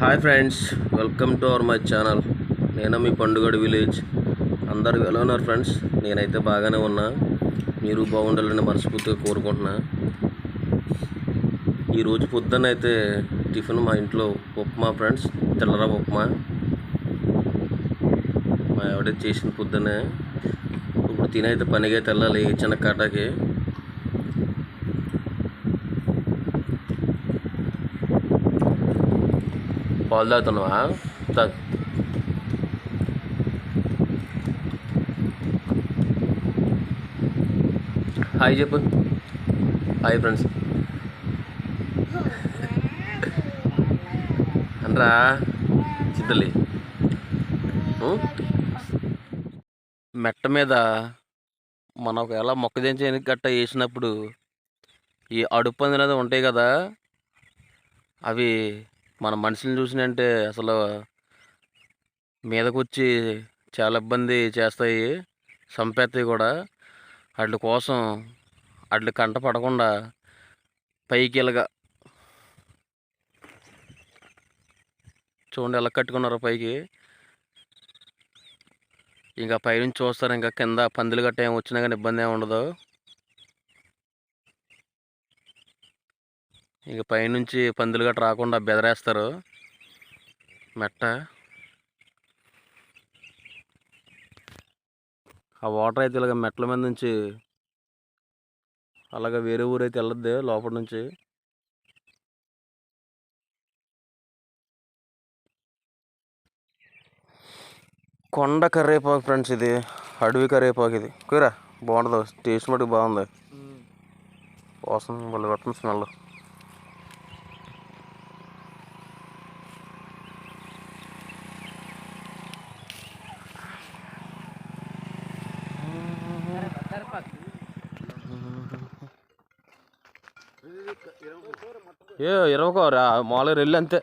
Hi friends welcome to our my channel. నేను మీ పండుగడు village. అందరూ ఎలా ఉన్నారు ఫ్రెండ్స్? నేనైతే బాగానే ఉన్నా. మీరు బాగుండాలని మనస్ఫూర్తిగా కోరుకుంటున్నా. ఈరోజు పొద్దున్న అయితే టిఫిన్ మా ఇంట్లో ఉప్మా ఫ్రెండ్స్ తెల్లర ఉప్మా. మా ఆవిడ చేసిన పొద్దున్నే. ఇప్పుడు తినైతే పనిగా తెల్లాలి చిన్న కాటాకి పాలు తాగుతున్నావా తాగు హాయ్ చెప్పు హాయ్ ఫ్రెండ్స్ అనరా చిద్దలి మెట్ట మీద మనం ఒకవేళ మొక్కజొన్న చేను గట్ట వేసినప్పుడు ఈ అడుపు అనేది ఉంటాయి కదా అవి మన మనుషులను చూసినంటే అసలు మీదకొచ్చి చాలా ఇబ్బంది చేస్తాయి చంపేస్తాయి కూడా. వాటి కోసం వాటి కంట పడకుండా పైకి ఇలాగా చూడండి ఎలా కట్టుకున్నారో పైకి. ఇంకా పైనుంచి చూస్తారు ఇంకా కింద పందులు గట్ట ఏం వచ్చినా కానీ ఇబ్బంది ఏమి ఉండదు. ఇక పైనుంచి పందులు గట్ట రాకుండా బెదరేస్తారు. మెట్ట. ఆ వాటర్ అయితే ఇలాగ మెట్ల మీద నుంచి అలాగ వేరే ఊరైతే వెళ్ళొద్ది లోపల నుంచి. కొండ కర్రేపాకు ఫ్రెండ్స్ ఇది అడవి కర్రేపాకు ఇది. కూరా బాగుంటుంది టేస్ట్ మటుకు బాగుంది. వాసన వాళ్ళు పెట్టిన స్మెల్. ఏ ఇరవకో రా మామూలుగా వెళ్ళి అంతే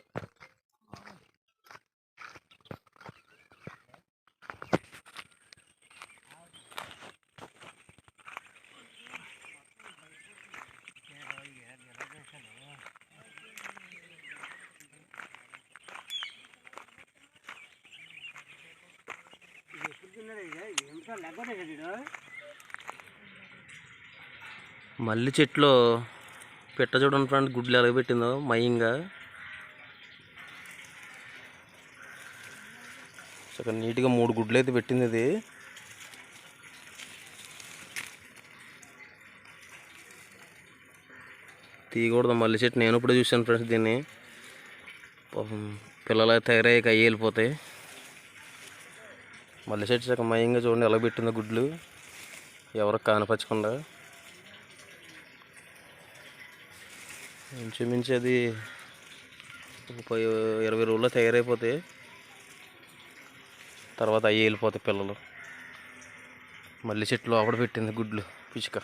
మల్లి చెట్లు పెట్ట చూడండి ఫ్రెండ్ గుడ్లు ఎలా పెట్టిందో మయంగా చక్కగా నీట్గా మూడు గుడ్లు అయితే పెట్టింది ఇది. తీయకూడదు మల్లి చెట్టు. నేను ఇప్పుడే చూశాను ఫ్రెండ్స్ దీన్ని. పాపం పిల్లలు తయారయ్యాక అయ్యి వెళ్ళిపోతాయి. మల్లి చెట్టు చక్కగా మయంగా చూడండి ఎలా పెట్టిందో గుడ్లు. ఎవరికి కానపరచకుండా. ఇంచుమించు అది ముప్పై ఇరవై రోజుల్లో తయారైపోతాయి తర్వాత అయ్యి వెళ్ళిపోతాయి పిల్లలు. మళ్ళీ చెట్లు లోపల పెట్టింది గుడ్లు పిచ్చుక.